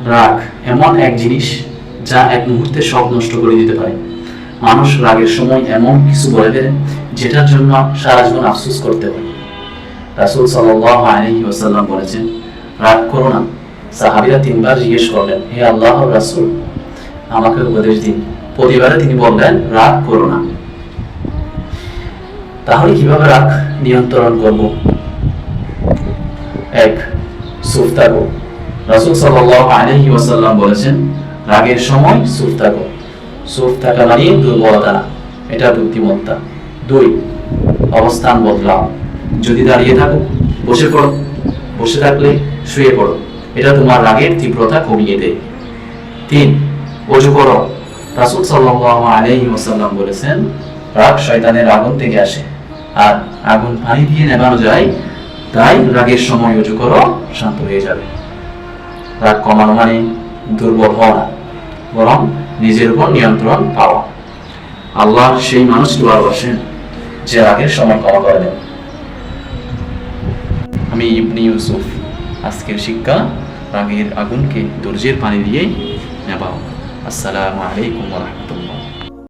রাগ এমন এক জিনিস যা এক মুহূর্তে সব নষ্ট করে দিতে পারে। মানুষ রাগের সময় এমন কিছু বলে ফেলে যেটার জন্য সারা জীবন আফসোস করতে হয় রাসুল সাল্লাহ আলহি ওসাল্লাম বলেছেন, রাগ করো না। সাহাবিরা তিনবার জিজ্ঞেস করলেন, হে আল্লাহ রাসুল, আমাকে উপদেশ দিন। পরিবারে তিনি বললেন, রাগ করো না। তাহলে কীভাবে রাগ নিয়ন্ত্রণ করব? এক, সুফ রাসুল সাল্লাহ আলহি ওসাল্লাম বলেছেন, রাগের সময় সুফ থাকো। সুফ থাকা মানে দুর্বলতা, এটা বুদ্ধিমত্তা। দুই, অবস্থান বদলাও। যদি দাঁড়িয়ে থাকো, বসে পড়ো। বসে থাকলে শুয়ে পড়ো। এটা তোমার রাগের তীব্রতা কমিয়ে দেয়। তিন, অজু করো। রাসুল সাল্লাহ আলহি ওসাল্লাম বলেছেন, রাগ শয়তানের আগুন থেকে আসে। আর আগুন পানি দিয়ে নেভানো যায়, তাই রাগের সময় অজু করো, শান্ত হয়ে যাবে। রাগ কমানো মানে দুর্বল হওয়া না, বরং নিজের উপর নিয়ন্ত্রণ পাওয়া। আল্লাহ সেই মানুষকে ভালোবাসেন যে রাগের সময় ক্ষমা করে দেন। আমি ইবনি ইউসুফ, আজকের শিক্ষা, রাগের আগুনকে দর্জির পানি দিয়ে নেবাও। আসসালামু আলাইকুম রহমতুল্লাহ।